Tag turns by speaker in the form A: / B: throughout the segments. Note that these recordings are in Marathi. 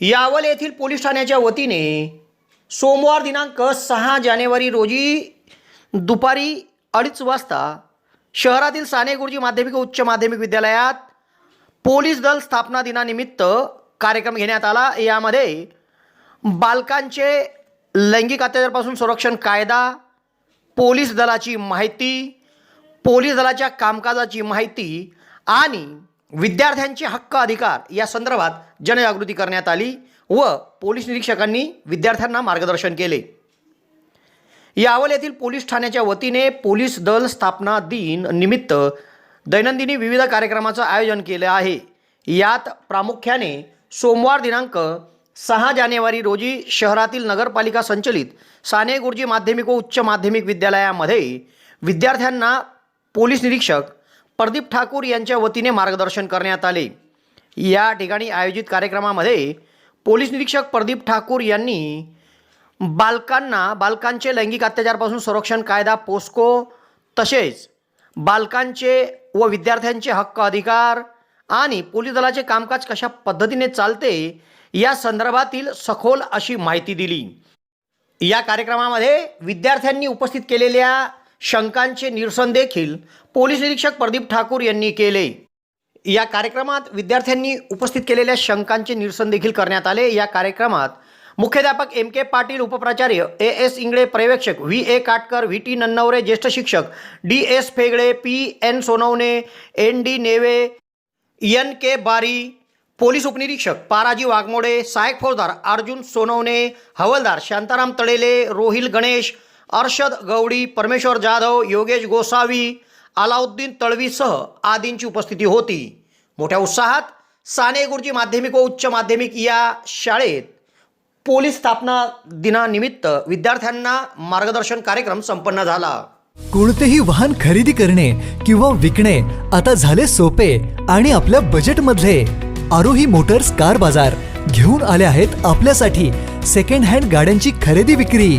A: यावल येथील पोलीस ठाण्याच्या वतीने सोमवार दिनांक सहा जानेवारी रोजी दुपारी अडीच वाजता शहरातील साने गुरुजी माध्यमिक उच्च माध्यमिक विद्यालयात पोलीस दल स्थापना दिनानिमित्त कार्यक्रम घेण्यात आला. यामध्ये बालकांचे लैंगिक अत्याचारपासून संरक्षण कायदा पोलीस दलाची माहिती पोलीस दलाच्या कामकाजाची माहिती आणि विद्यार्थ्यांचे हक्क अधिकार या संदर्भात जनजागृती करण्यात आली व पोलीस निरीक्षकांनी विद्यार्थ्यांना मार्गदर्शन केले. यावल येथील पोलीस ठाण्याच्या वतीने पोलीस दल स्थापना दिन निमित्त दैनंदिनी विविध कार्यक्रमाचं आयोजन केलं आहे. यात प्रामुख्याने सोमवार दिनांक सहा जानेवारी रोजी शहरातील नगरपालिका संचलित साने गुरुजी माध्यमिक व उच्च माध्यमिक विद्यालयामध्ये विद्यार्थ्यांना पोलीस निरीक्षक प्रदीप ठाकूर यांच्या वतीने मार्गदर्शन करण्यात आले. या ठिकाणी आयोजित कार्यक्रमामध्ये पोलीस निरीक्षक प्रदीप ठाकूर यांनी बालकांना बालकांचे लैंगिक अत्याचारपासून संरक्षण कायदा पोस्को तसेच बालकांचे व विद्यार्थ्यांचे हक्क अधिकार आणि पोलीस दलाचे कामकाज कशा पद्धतीने चालते या संदर्भातील सखोल अशी माहिती दिली. या कार्यक्रमामध्ये विद्यार्थ्यांनी उपस्थित केलेल्या शंकांचे निरसन देखील पोलीस निरीक्षक प्रदीप ठाकूर यांनी केले. या कार्यक्रमात विद्यार्थ्यांनी उपस्थित केलेल्या शंकांचे निरसन देखील करण्यात आले. या कार्यक्रमात मुख्याध्यापक एम के पाटील उपप्राचार्य ए एस इंगळे पर्यवेक्षक V A Katkar V T Nannaware ज्येष्ठ शिक्षक D S Phegade P N Sonawane N D Newe N K Bari police उपनिरीक्षक पाराजी वाघमोडे सहायक फौजदार अर्जुन सोनवणे हवलदार शांताराम तळेले रोहिल गणेश अर्षद गवडी परमेश्वर जाधव योगेश गोसावी अलाउद्दीन तळवीसह आदींची उपस्थिती होती. मोठ्या उत्साहात साने गुरुजी माध्यमिक व उच्च माध्यमिक या शाळेत पोलीस स्थापना दिनानिमित्त विद्यार्थ्यांना मार्गदर्शन कार्यक्रम संपन्न झाला.
B: कोणतेही वाहन खरेदी करणे किंवा विकणे आता झाले सोपे आणि आपल्या बजेटमधले आरोही मोटर्स कार बाजार घेऊन आले आहेत आपल्यासाठी सेकंड हँड गाड्यांची खरेदी विक्री.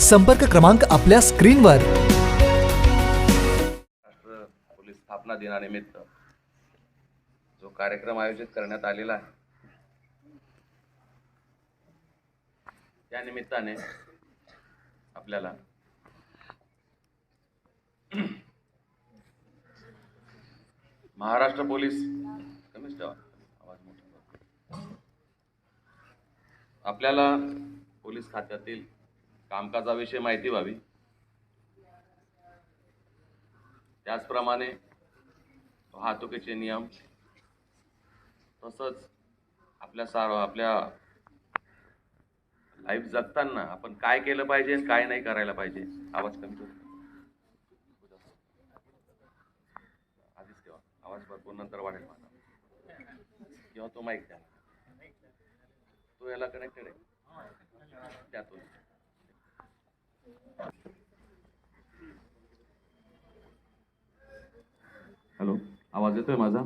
B: संपर्क क्रमांक आपल्या स्क्रीनवर.
C: राष्ट्र पोलीस स्थापना दिनानिमित्त जो कार्यक्रम आयोजित करण्यात आलेला आहे त्या निमित्ताने आपल्याला महाराष्ट्र पोलीस कमीच ठेवा आवाज मोठा आपल्याला पोलीस खात्यातील कामकाजाविषयी माहिती व्हावी. त्याचप्रमाणे वाहतुकीचे नियम तसंच आपल्या सार आपल्या लाईफ जगताना आपण काय केलं पाहिजे आणि काय नाही करायला पाहिजे आवाज कमी करू. आधीच ठेवा. आवाज भरपूर नंतर वाढेल माझा किंवा तो माहीत द्या. तो याला कनेक्टेड आहे. त्यातून हॅलो आवाज येतोय माझा?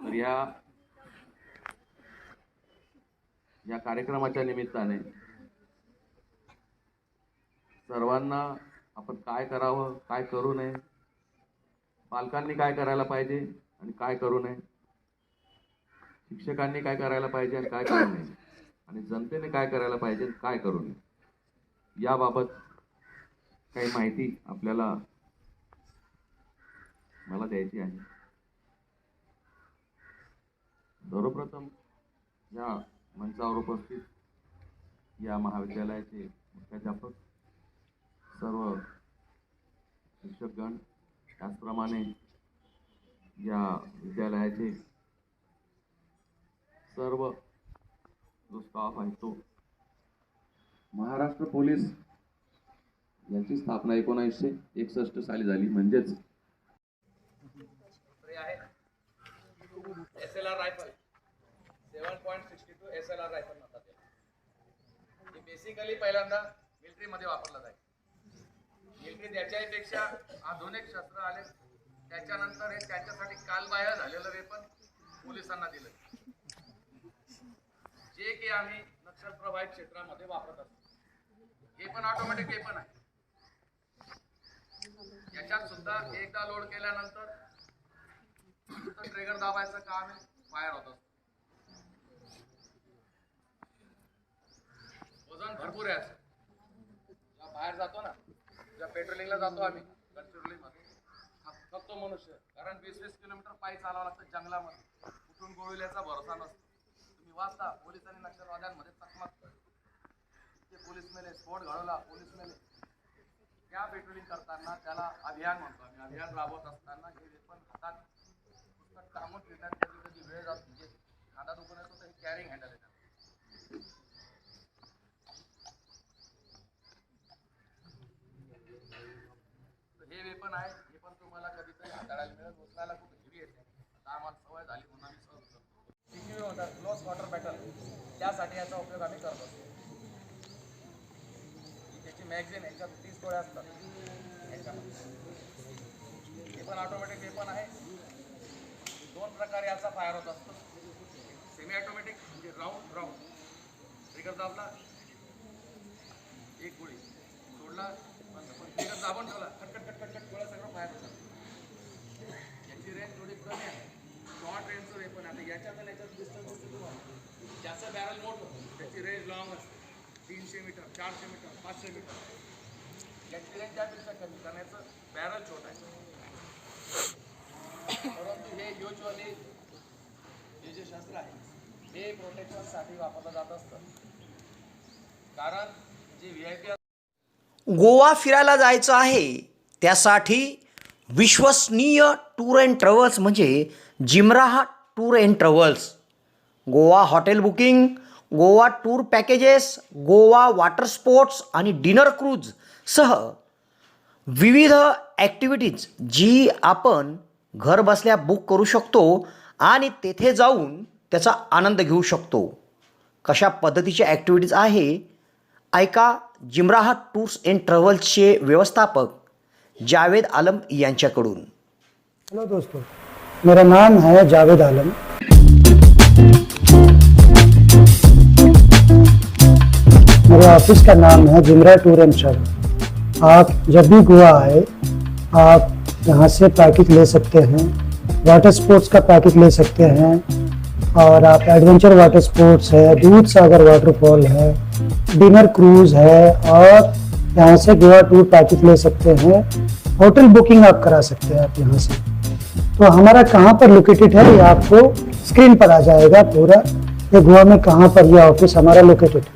C: तर या या कार्यक्रमाच्या निमित्ताने सर्वांना आपण काय करावं काय करू नये पालकांनी काय करायला पाहिजे आणि काय करू नये शिक्षकांनी काय करायला पाहिजे आणि काय करू नये आणि जनतेने काय करायला पाहिजे काय करू नये. याबाबत काही माहिती आपल्याला मला द्यायची आहे. सर्वप्रथम या मंचावर उपस्थित या महाविद्यालयाचे मुख्याध्यापक सर्व शिक्षकगण त्याचप्रमाणे या विद्यालयाचे सर्व जो स्टाफ आहे तो महाराष्ट्र पोलीस यांची स्थापना एकोणीसशे एकसष्ट साली झाली. म्हणजेच
D: S L R rifle seven point sixty two S L R rifle म्हणतात हे बेसिकली पहिल्यांदा मिलिटरीमध्ये वापरलं जाईल. मिलिटरी त्याच्यापेक्षा आधुनिक शस्त्र आले. त्याच्यानंतर हे त्यांच्यासाठी कालबाह्य झालेलं वेपन पोलिसांना दिलं. जे की आम्ही नक्षल प्रभावित क्षेत्रामध्ये वापरत असतो. पण ऑटोमॅटिक वेपन आहे. याच्यात सुद्धा एकदा लोड केल्यानंतर ट्रिगर दाबायचं काम आहे फायर होत वजन भरपूर आहे असं. बाहेर जातो ना ज्या पेट्रोलिंगला जातो आम्ही गडचिरोलीमध्ये फक्त मनुष्य कारण वीस वीस किलोमीटर पायी चालावं लागतं जंगलामध्ये. कुठून गोळील भरोसा नसतो. तुम्ही वाचता पोलिसांनी आणि नक्षलवाद्यांमध्ये चकमक. ते पोलीस मेले स्फोट घडवला पोलीस मेले. त्या पेट्रोलिंग करताना त्याला अभियान म्हणतो आम्ही. अभियान राबवत असताना हे वेपन हातात पुस्तक टांगून ठेवतात कधी कधी वेळ जात म्हणजे हातात दुखून येतो तर कॅरिंग हँडल आहे तर हे वेपन आहे हे पण तुम्हाला कधीतरी हाताळायला मिळेल उचलायला खूप हेवी येते आता आम्हाला सवय झाली म्हणून आम्ही सहज करतो सीक्यू होतात क्लोज वॉटर बॅटल त्यासाठी याचा उपयोग आम्ही करत असतो ही त्याची मॅगझिन ह्याच्यात तीस गोळ्या असतात. ह्याच्यामध्ये हे पण ऑटोमॅटिक हे पण आहे. दोन प्रकारे याचा फायर होत असतो. सेमी ऑटोमॅटिक म्हणजे राऊंड राऊंड ट्रिगर दाबला एक गोळी. सोडला पण ट्रिगर दाबून ठेवला खटखट खटखट खट गोळ्या सगळं फायर होतात याची रेंज थोडी कमी आहे. शॉर्ट रेंजचं रे आहे आता याच्यात आणि याच्यात डिस्टन्स असते तुम्हाला ज्याचं बॅरल मोठं त्याची रेंज लॉंग असते. तीनशे मीटर चारशे मीटर पाचशे मीटर. याची रेंज त्यापेक्षा कमी करण्याचं बॅरल छोट आहे. परंतु हे युजली हे जे शस्त्र आहे हे प्रोटेक्शनसाठी वापरलं जात असतं. कारण जे व्ही आय पी
A: गोवा फिरायला जायचं आहे त्यासाठी विश्वसनीय टूर अँड ट्रॅव्हल्स म्हणजे Jimraha tour and travels Goa hotel booking Goa tour packages Goa water sports आणि डिनर क्रूज सह विविध ॲक्टिव्हिटीज जी आपण घर बसल्या बुक करू शकतो आणि तेथे जाऊन त्याचा आनंद घेऊ शकतो. कशा पद्धतीच्या ॲक्टिव्हिटीज आहे? ऐका जिमराहा टूर्स अँड ट्रॅव्हल्सचे व्यवस्थापक जावेद आलम यांच्याकडून.
E: हॅलो दोस्तों मेरा नाम है जावेद आलम. मेरे ऑफ़िस का नाम है जिमरा टूर एंड ट्रैवल। आप जब भी गोवा आए, आप यहाँ से पैकेज ले सकते हैं वाटर स्पोर्ट्स का पैकेज ले सकते हैं, और आप एडवेंचर वाटर स्पोर्ट्स है, दूध सागर वाटरफॉल है डिनर क्रूज है, और यहाँ से गोवा टूर पैकेज ले सकते हैं होटल बुकिंग आप करा सकते हैं आप यहाँ से। तो हमारा कहाँ पर लोकेटेड है, ये आपको स्क्रीन पर आ जाएगा पूरा ये गोवा में कहाँ पर ये ऑफ़िस हमारा लोकेटेड है।